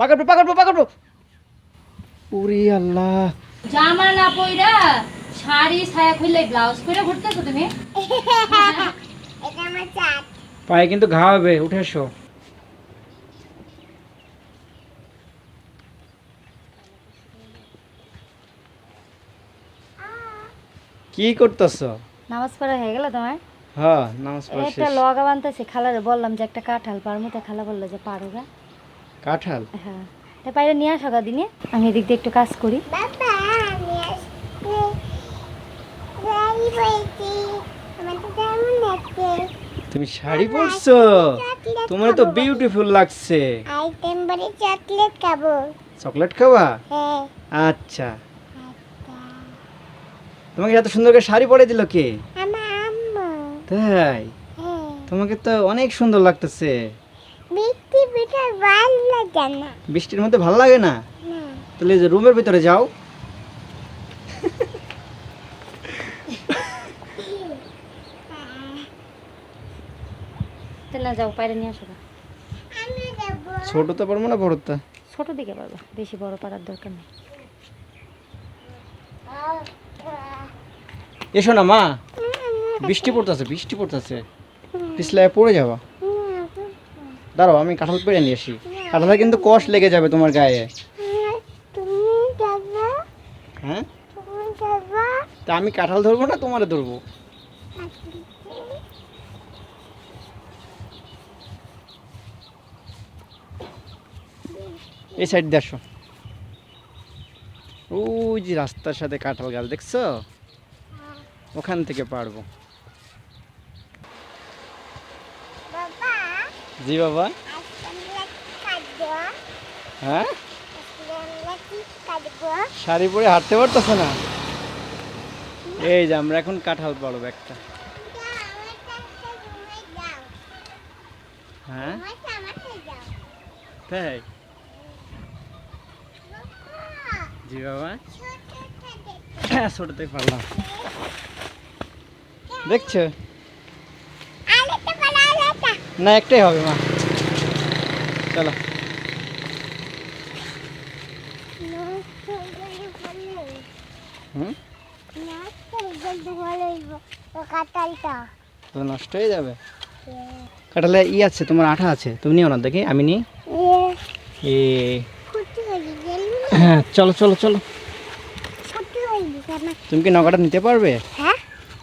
পাকাবো পাকাবো পাকাবো। ওরে আল্লাহ। জামা না পইরা শাড়ি ছায়া খুললে ব্লাউজ পরে ঘুরতেছো তুমি? এটা আমার চাট পায়ে কিন্তু ঘা হবে উঠে এসো। কি করতেছ? নামাজ পড়া হয়ে গেল তোমার? হ্যাঁ নামাজ পড়া একটা শেষ। লগা বানতেছি খালারে বললাম যে একটা কাঁঠাল পারমু তো খালা বলল যে পারো গা কাঁঠাল? হ্যাঁ। তা বাইরে নিয়ে আসো দিনে আমি এদিক দিয়ে একটু কাজ করি। তুমি শাড়ি পরছো? তোমার তো বিউটিফুল লাগছে। চকলেট খাব। চকলেট খাওয়া? হ্যাঁ। আচ্ছা। তোমাকে এত সুন্দর করে শাড়ি পরে দিল কে? তাই? হ্যাঁ। তোমাকে তো অনেক সুন্দর লাগতেছে। বৃষ্টি পিঠা ভালো লাগে না। বৃষ্টির মধ্যে ভালো লাগে না? তাহলে যে রুমের ভিতরে যাও। না যাও বাইরে নিয়ে আসো ছোট তো পারব না বড়টা ছোট দিকে পারবা বেশি বড় পারার দরকার নেই। এসো না মা। বৃষ্টি পড়তেছে বৃষ্টি পড়তেছে। পিছলায় পড়ে যাবা। দাঁড়াও, আমি কাঁঠাল পেড়ে নিয়ে আসি। কাঁঠালে কিন্তু কষ লেগে যাবে তোমার গায়ে। হ্যাঁ? তা আমি কাঁঠাল ধরবো না, তোমারে ধরবো? এই সাইড আসো। ওই যে রাস্তার সাথে কাঁঠাল গাছ, দেখছ? ওখান থেকে পারব বাবা জি বাবা। হ্যাঁ? শাড়ি পরে হাঁটতে পারতেছে না? এই যে আমরা এখন কাঁঠাল পারব একটা। হ্যাঁ? তাই? জি বাবা। ছোটটা ছোটতে পারলাম। দেখছ? না একটাই হবে মা। চলো। তো নষ্ট হয়ে যাবে? কাঁঠালে ই আছে তোমার আঠা আছে। তুমি নিও না দেখি আমি নিই। এ। হয়ে চলো চলো চলো। তুমি কি নগাটা নিতে পারবে? হ্যাঁ।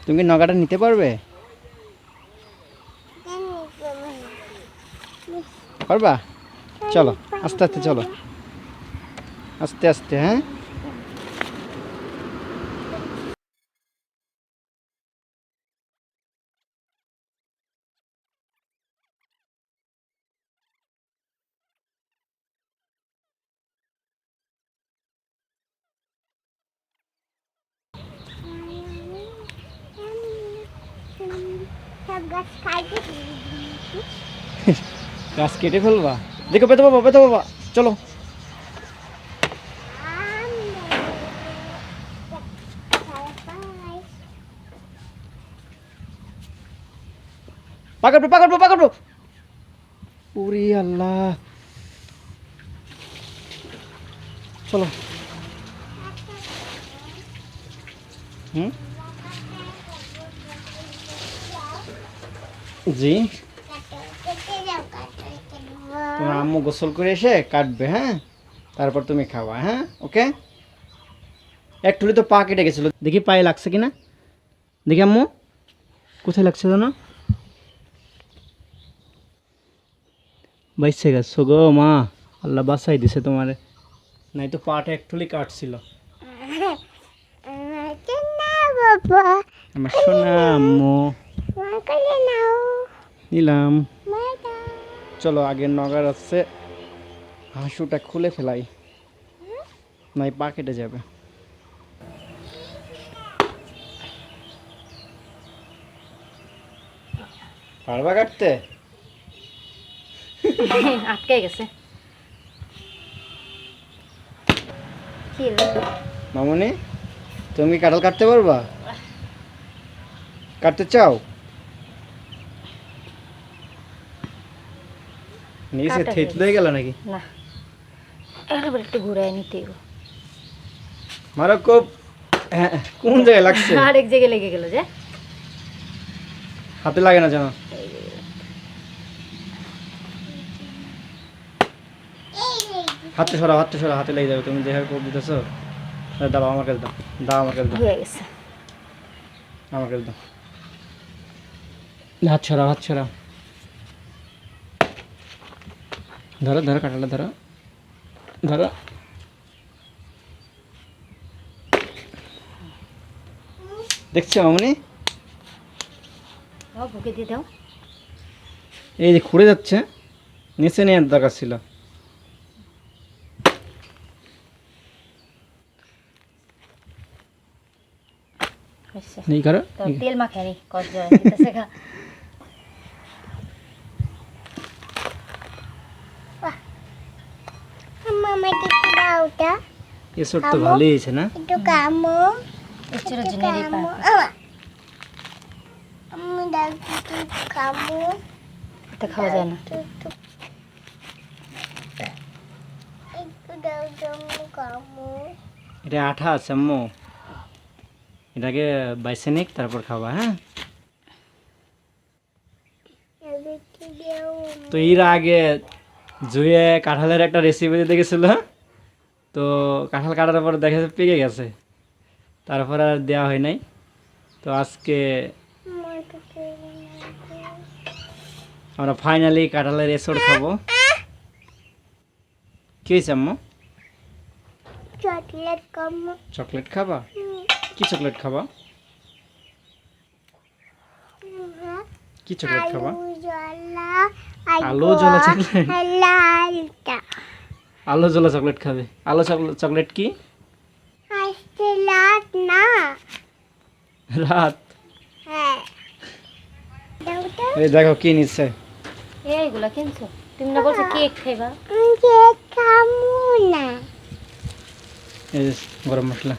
তুমি কি নগাটা নিতে পারবে জানি তো পারবা? চলো আস্তে আস্তে চলো। আস্তে আস্তে হ্যাঁ? সব গাছ খাইতে গাছ কেটে ফেলবা। দেখো, পেতে বাবা পেতে বাবা চলো। পাকাবো পাকাবো পাকাবো ওরে আল্লাহ। চলো। হুম? জি তোমার আম্মু গোসল করে এসে কাটবে হ্যাঁ? তারপর তুমি খাওয়া হ্যাঁ? ওকে? একটু তো পা কেটে গেছিল। দেখি পায়ে লাগছে কিনা? দেখি আম্মু কোথায় লাগছে জানো? বাইসে গেছো গো মা আল্লাহ বাসাই দিছে তোমারে। নাই তো পাটা একটুলি কাটছিল। বাবা আমার সোনা আম্মু। নিলাম। চলো আগের নগার আছে হাঁসুটা খুলে ফেলাই। নাই পা কেটে যাবে। পারবা কাটতে? আটকে গেছে। মামনি তুমি কি কাঁঠাল কাটতে পারবা? কাটতে চাও? নিচে থেতলে গেল। নাকি? না এবার একটু ঘুরাই নিতে। মারো খুব হ্যাঁ, কোন জায়গায় লাগছে? আরেক জায়গায় লেগে গেল যে। হাতে লাগে না যেন। হাতে সরাও হাতে সরাও হাতে লেগে যাবে। তুমি যেভাবে কোপ দিতেছো দাও আমার কাছে দাও। দাও আমার কাছে দাও। হয়ে গেছে। আমার কাছে দাও। হাত ছড়াও হাত ছড়াও ধরো ধরো কাটাটা ধরো। ধরো। দেখছ অমনি এই যে খুঁড়ে যাচ্ছে নিচে নেওয়ার দরকার ছিল। এই করো? তো তেল মাখে নি কষ্ট হয় দিতেছে খা মামা দেখি দাও ওটা এসব তো ভালোই হয়েছে না? একটু কামো এর একটু জন্য কামো। আমি একটু কামো। এটা খাওয়া যায় না। একটু কামো। এটা আঠা আছে আম্মু। এটাকে বাইসে নিক তারপর খাবা হ্যাঁ? তো এর আগে জুয়ে কাঁঠালের একটা রেসিপি দিতে গেছিল তো কাঁঠাল কাটার পর দেখা যাচ্ছে পেকে গেছে। তারপর আর দেওয়া হয় নাই। তো আজকে আমার ফাইনালি কাঁঠালের এসর খাব। কি হয়েছে আম্মু? চকলেট চকলেট খাবা? কি চকলেট খাবা? কি চকলেট খাবা? আলু জ্বলা চকলেট। আলু জ্বলা চকলেট খাবে। আলু চকলেট চকলেট কি? লাট না। রাত? হ্যাঁ। এই দেখো কি নিচ্ছে। এইগুলা কিনছো? তুমি না বলছো কেক খাইবা? যে খামু না। এই গরম মশলা।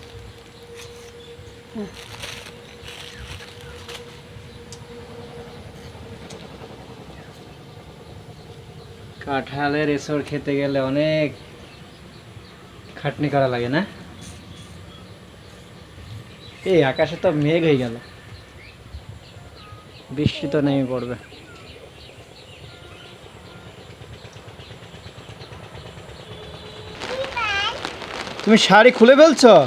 কাঁঠালের এসর খেতে গেলে অনেক খাটনি করা লাগে না? এই আকাশে তো মেঘ হয়ে গেল। বৃষ্টি তো নেমে পড়বে। তুমি শাড়ি খুলে ফেলছো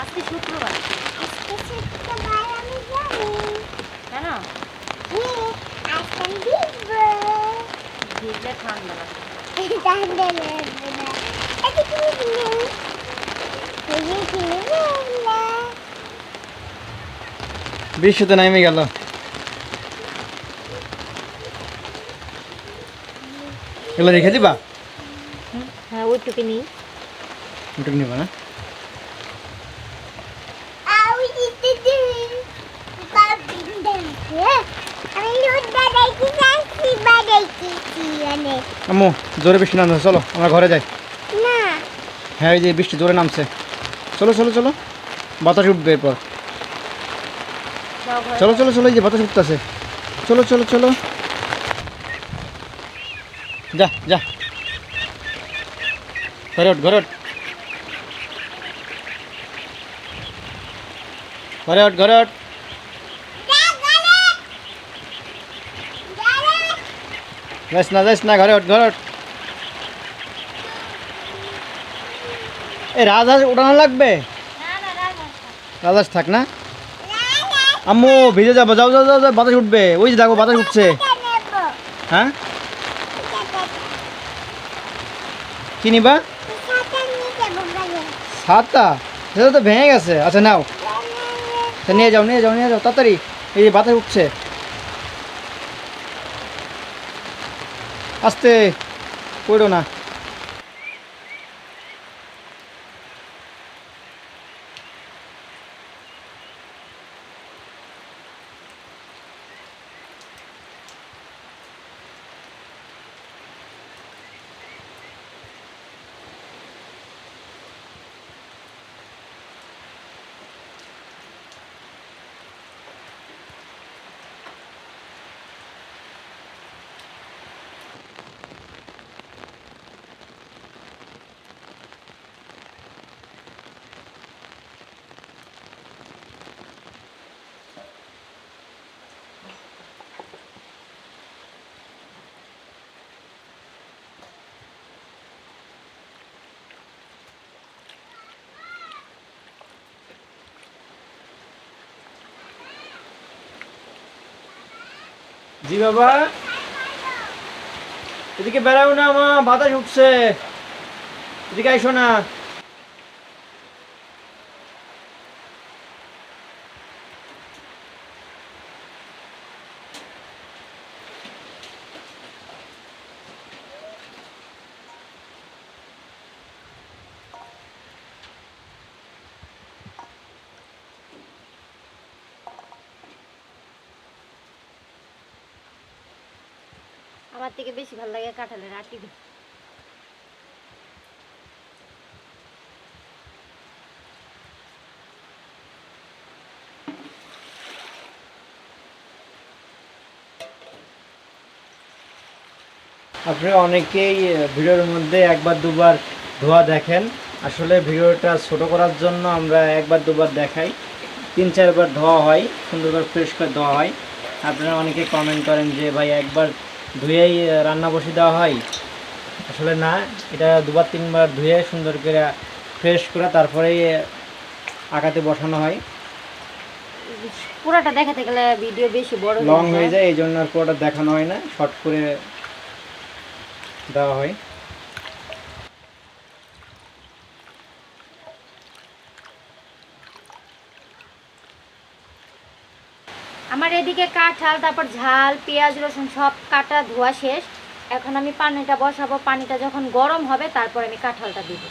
আজকে শুক্রবার আজকে শুক্রবার আমি জানি কেন হ্যাঁ, আজকে আমি ভিজবো। ভিজলে ঠান্ডা ঠান্ডা লাগবে না। এদিকে কি নেই? বৃষ্টি তো নেমে গেল এগুলো রেখে দিবা হ্যাঁ ওইটুকু নিই ওটা নিবা না আউ দিতে দিন। বাবিন দেখে। আমি লুড্ডা দেখি যাচ্ছি বা দেখেছি অনেক। আম্মু জোরে বৃষ্টি নামছে চলো আমরা ঘরে যাই। না। হ্যাঁ এই যে বৃষ্টি জোরে নামছে। চলো চলো চলো বাতাস উঠবে এরপর। চলো চলো চলো এই যে বাতাস উঠতেছে। চলো চলো চলো। যা যা। ঘরে ওঠ ঘরে ওঠ। ঘরে ওঠ ঘরে ওঠ। যাস না না ঘরে ওঠ ঘরে ওঠ। এই রাজহাঁস উঠানো লাগবে? রাজহাঁস থাক না। আম্মু ভিজে যাব যাও যাও যাও বাতাস উঠবে। ওই যে দেখো বাতাস উঠছে। হ্যাঁ? কি নিবা? সেটা তো ভেঙে গেছে। আচ্ছা নাও। আচ্ছা, নিয়ে যাও নিয়ে যাও নিয়ে যাও তাড়াতাড়ি। এই বাতাস উঠছে। আস্তে পড়ো না। জি বাবা। এদিকে বেড়াও না মা বাতাস উঠছে। এদিকে আইসো না। আমার থেকে বেশি ভালো লাগে কাঁঠালের আটি আপনারা অনেকেই ভিডিওর মধ্যে একবার দুবার ধোয়া দেখেন। আসলে ভিডিওটা ছোট করার জন্য আমরা একবার দুবার দেখাই। তিন চারবার ধোয়া হয়, সুন্দর করে ফ্রেশ করে ধোয়া হয়। আপনারা অনেকে কমেন্ট করেন যে, ভাই, একবার ধুয়েই রান্না বসে দেওয়া হয়। আসলে না এটা দুবার তিনবার ধুয়ে সুন্দর করে ফ্রেশ করে তারপরেই আকাতে বসানো হয়। পুরাটা দেখাতে গেলে ভিডিও বেশি বড় লং হয়ে যায়। এই জন্য আর পুরোটা দেখানো হয় না শর্ট করে দেওয়া হয়। আমার এদিকে কাঁঠাল, তারপর ঝাল, পেঁয়াজ, রসুন সব কাটা ধোয়া শেষ। এখন আমি পানিটা বসাবো। পানিটা যখন গরম হবে, তারপর আমি কাঁঠালটা দিব।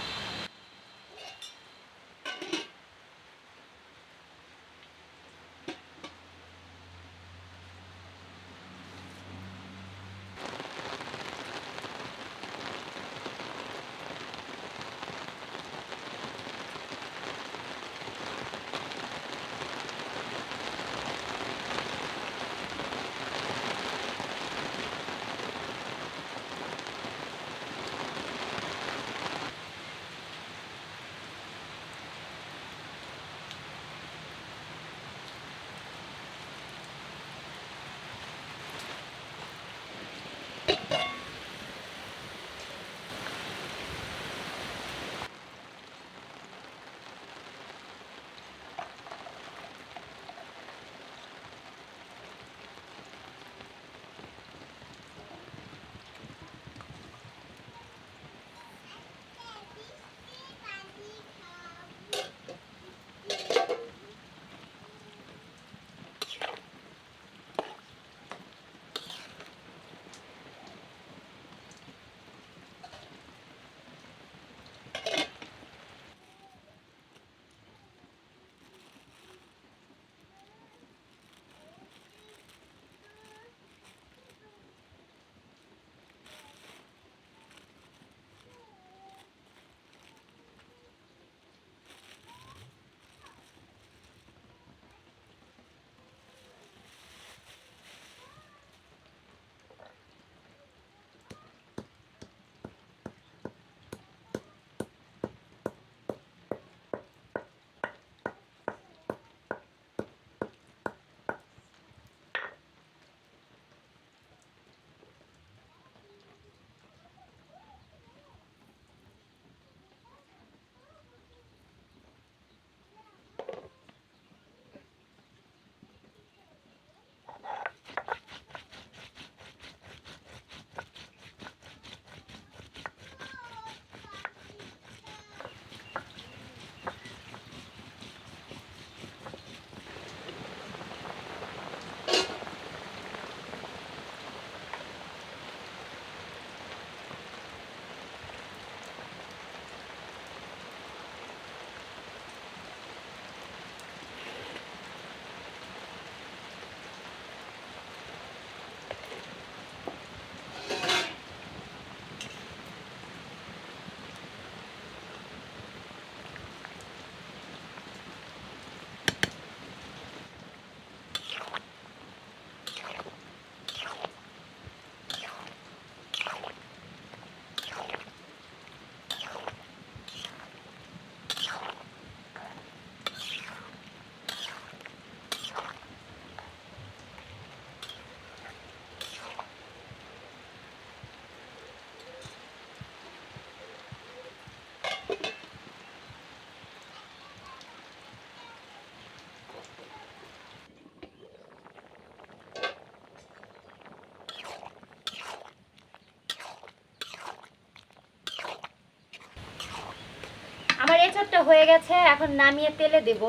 হয়ে গেছে এখন নামিয়ে তেলে দেব।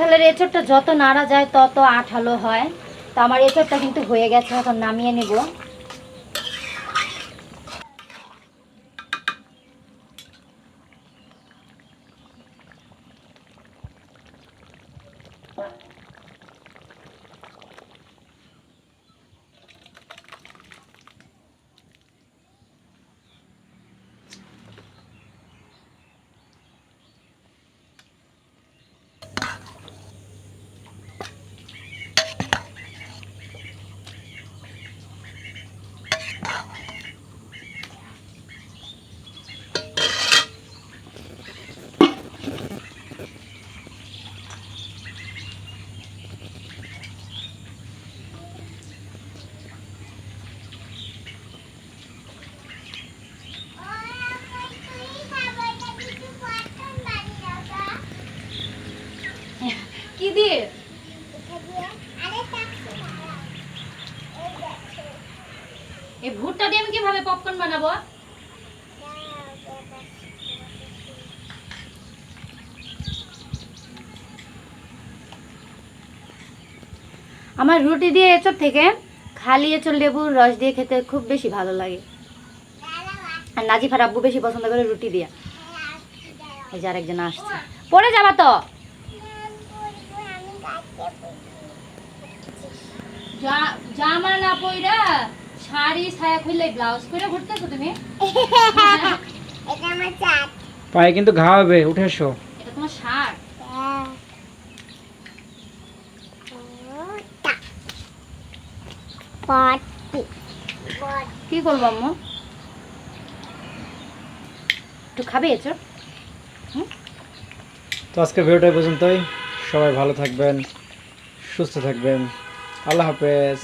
কাঁঠালের এঁচড়টা যত নাড়া যায় তত আঠালো হয়। তো আমার এঁচড়টা কিন্তু হয়ে গেছে, এখন নামিয়ে নেব। কি দিয়ে? এই ভুট্টা দিয়ে আমি কীভাবে পপকর্ন বানাবো? আমার রুটি দিয়ে এঁচড় থেকে খালি এঁচড় লেবুর রস দিয়ে খেতে খুব বেশি ভালো লাগে। আর নাজিফার আব্বু বেশি পছন্দ করে রুটি দিয়ে। এই যে আরেকজন আসছে। পড়ে যাবা তো? জামা না পইরা শাড়ি ছায়া খুললে ব্লাউজ করে ঘুরতেছো তুমি? এটা আমার চাট পায়ে কিন্তু ঘা হবে উঠে এসো। এটা তোমার শার্ট। কি করব আম্মু? একটু খাবে এচো তো আজকে ভিডিওটা পর্যন্তই। সবাই ভালো থাকবেন সুস্থ থাকবেন। আল্লাহ হাফেজ।